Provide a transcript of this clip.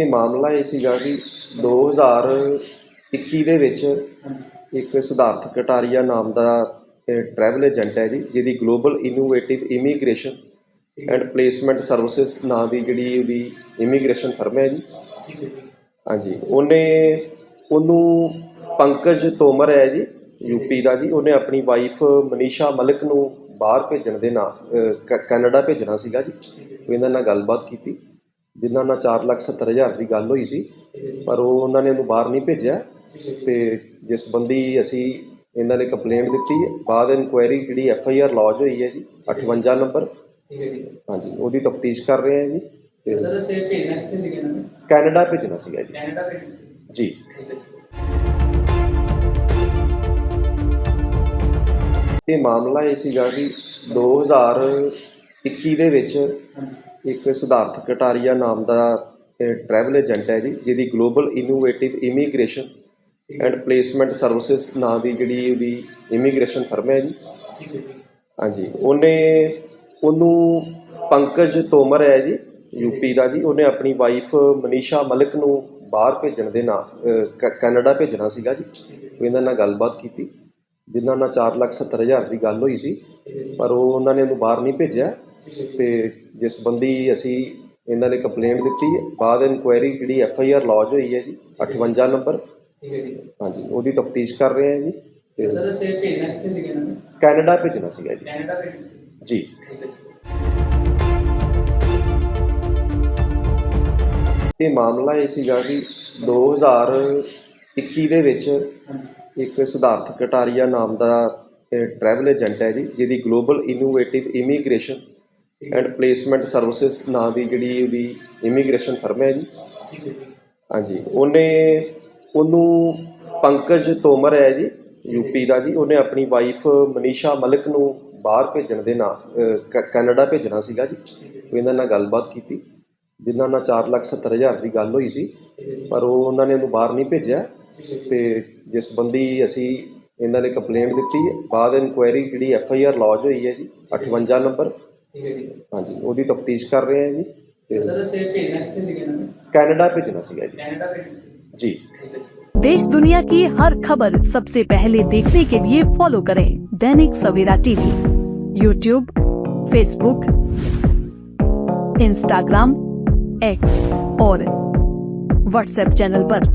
ਇਹ ਮਾਮਲਾ ਇਹ ਸੀਗਾ ਕਿ 2021 ਦੇ ਵਿੱਚ ਇੱਕ ਸਿਧਾਰਥ ਕਟਾਰੀਆ ਨਾਮ ਦਾ ਟਰੈਵਲ ਏਜੰਟ ਹੈ ਜੀ ਜਿਹਦੀ global innovative immigration and placement services ਨਾਂ ਦੀ ਜਿਹੜੀ ਉਹਦੀ ਇਮੀਗ੍ਰੇਸ਼ਨ ਫਰਮ ਹੈ ਜੀ। ਹਾਂਜੀ ਉਹਨੇ ਉਹਨੂੰ ਪੰਕਜ ਤੋਮਰ ਹੈ ਜੀ ਯੂਪੀ ਦਾ ਜੀ ਉਹਨੇ ਆਪਣੀ ਵਾਈਫ ਮਨੀਸ਼ਾ ਮਲਿਕ ਨੂੰ ਬਾਹਰ ਭੇਜਣ ਦੇ ਨਾਂ ਅਹ, ਕੈਨੇਡਾ ਭੇਜਣਾ ਸੀਗਾ ਜੀ। ਇਹਨਾਂ ਨਾਲ ਗੱਲਬਾਤ ਕੀਤੀ। ਜਿਨ੍ਹਾਂ ਨਾਲ 470000 ਦੀ ਗੱਲ ਹੋਈ ਸੀ ਪਰ ਉਹ ਉਹਨਾਂ ਨੇ ਉਹਨੂੰ ਬਾਹਰ ਨਹੀਂ ਭੇਜਿਆ ਤੇ ਜਿਸ ਸੰਬੰਧੀ ਅਸੀਂ ਇਹਨਾਂ ਨੇ ਕੰਪਲੇਂਟ ਦਿੱਤੀ ਹੈ ਬਾਅਦ ਇਨਕੁਆਇਰੀ ਜਿਹੜੀ ਐਫ ਆਈ ਆਰ ਲੌਜ ਹੋਈ ਹੈ ਜੀ 58 ਨੰਬਰ। ਹਾਂਜੀ ਉਹਦੀ ਤਫਤੀਸ਼ ਕਰ ਰਹੇ ਹਾਂ ਜੀ। ਤੇ ਸਰ ਤੇ ਭੇਜਣਾ ਕਿੱਥੇ ਸੀਗਾ ਇਹਨਾਂ ਨੇ? ਕੈਨੇਡਾ ਭੇਜਣਾ ਸੀਗਾ ਜੀ। ਕੈਨੇਡਾ ਭੇਜਣਾ ਸੀ ਜੀ। ਇਹ ਮਾਮਲਾ ਇਹ ਸੀਗਾ ਕਿ 2021 ਦੇ ਵਿੱਚ ਇੱਕ ਸਿਧਾਰਥ ਕਟਾਰੀਆ ਨਾਮ ਦਾ ਟਰੈਵਲ ਏਜੰਟ ਹੈ ਜੀ ਜਿਹਦੀ global innovative immigration and placement services ਨਾਂ ਦੀ ਜਿਹੜੀ ਉਹਦੀ ਇਮੀਗ੍ਰੇਸ਼ਨ ਫਰਮ ਹੈ ਜੀ। ਹਾਂਜੀ ਉਹਨੇ ਉਹਨੂੰ ਪੰਕਜ ਤੋਮਰ ਹੈ ਜੀ ਯੂਪੀ ਦਾ ਜੀ ਉਹਨੇ ਆਪਣੀ ਵਾਈਫ ਮਨੀਸ਼ਾ ਮਲਿਕ ਨੂੰ ਬਾਹਰ ਭੇਜਣ ਦੇ ਨਾਂ ਕੈਨੇਡਾ ਭੇਜਣਾ ਸੀਗਾ ਜੀ। ਉਹ ਇਹਨਾਂ ਨਾਲ ਗੱਲਬਾਤ ਕੀਤੀ ਜਿਨ੍ਹਾਂ ਨਾਲ 470000 ਦੀ ਗੱਲ ਹੋਈ ਸੀ ਪਰ ਉਹ ਉਹਨਾਂ ਨੇ ਉਹਨੂੰ ਬਾਹਰ ਨਹੀਂ ਭੇਜਿਆ। ਤੇ ਜਿਸ ਸੰਬੰਧੀ ਅਸੀਂ ਇਹਨਾਂ ਨੇ ਕੰਪਲੇਂਟ ਦਿੱਤੀ ਹੈ ਬਾਅਦ ਇਨਕੁਆਇਰੀ ਜਿਹੜੀ ਐਫ ਆਈ ਆਰ ਲੌਜ ਹੋਈ ਹੈ ਜੀ 58 ਨੰਬਰ। ਠੀਕ ਹੈ ਜੀ। ਹਾਂਜੀ ਉਹਦੀ ਤਫਤੀਸ਼ ਕਰ ਰਹੇ ਹਾਂ ਜੀ। ਤੇ ਸਰ ਤੇ ਭੇਜਣਾ ਕਿੱਥੇ ਸੀਗਾ ਇਹਨਾਂ ਨੇ? ਕੈਨੇਡਾ ਭੇਜਣਾ ਸੀਗਾ ਜੀ। ਕੈਨੇਡਾ ਭੇਜਣਾ ਜੀ। ਇਹ ਮਾਮਲਾ ਇਹ ਸੀਗਾ ਕਿ 2021 ਦੇ ਵਿੱਚ ਇੱਕ ਸਿਧਾਰਥ ਕਟਾਰੀਆ ਨਾਮ ਦਾ ਟਰੈਵਲ ਏਜੰਟ ਹੈ ਜੀ ਜਿਹਦੀ global innovative immigration and placement services ਨਾਂ ਦੀ ਜਿਹੜੀ ਉਹਦੀ ਇਮੀਗ੍ਰੇਸ਼ਨ ਫਰਮ ਹੈ ਜੀ। ਹਾਂਜੀ ਉਹਨੇ ਉਹਨੂੰ ਪੰਕਜ ਤੋਮਰ ਹੈ ਜੀ ਯੂਪੀ ਦਾ ਜੀ। ਉਹਨੇ ਆਪਣੀ ਵਾਈਫ ਮਨੀਸ਼ਾ ਮਲਿਕ ਨੂੰ ਬਾਹਰ ਭੇਜਣ ਦੇ ਨਾਂ ਕੈਨੇਡਾ ਭੇਜਣਾ ਸੀਗਾ ਜੀ। ਇਹਨਾਂ ਨਾਲ ਗੱਲਬਾਤ ਕੀਤੀ ਜਿਨ੍ਹਾਂ ਨਾਲ 470000 ਦੀ ਗੱਲ ਹੋਈ ਸੀ। ਪਰ ਉਹ ਉਹਨਾਂ ਨੇ ਉਹਨੂੰ ਬਾਹਰ ਨਹੀਂ ਭੇਜਿਆ। ਤੇ ਜਿਸ ਸੰਬੰਧੀ ਅਸੀਂ ਇਹਨਾਂ ਨੇ ਕੰਪਲੇਂਟ ਦਿੱਤੀ ਹੈ ਬਾਅਦ ਇਨਕੁਆਇਰੀ ਜਿਹੜੀ ਐਫ ਆਈ ਆਰ ਲੌਜ ਹੋਈ ਹੈ ਜੀ 58 ਨੰਬਰ। ਠੀਕ ਹੈ ਜੀ ਹਾਂਜੀ ਉਹਦੀ ਤਫਤੀਸ਼ ਕਰ ਰਹੇ ਹਾਂ ਜੀ ਤੇ ਸਰ ਤੇ ਭੇਜਣਾ ਕਿੱਥੇ ਸੀਗਾ ਇਹਨਾਂ ਨੇ ਕੈਨੇਡਾ ਭੇਜਣਾ ਸੀਗਾ ਜੀ ਕੈਨੇਡਾ ਭੇਜਣਾ ਸੀ ਜੀ ਠੀਕ ਹੈ ਜੀ देश दुनिया की हर खबर सबसे पहले देखने के लिए फॉलो करें Dainik Savera TV YouTube Facebook Instagram X और व्हाट्सएप चैनल पर।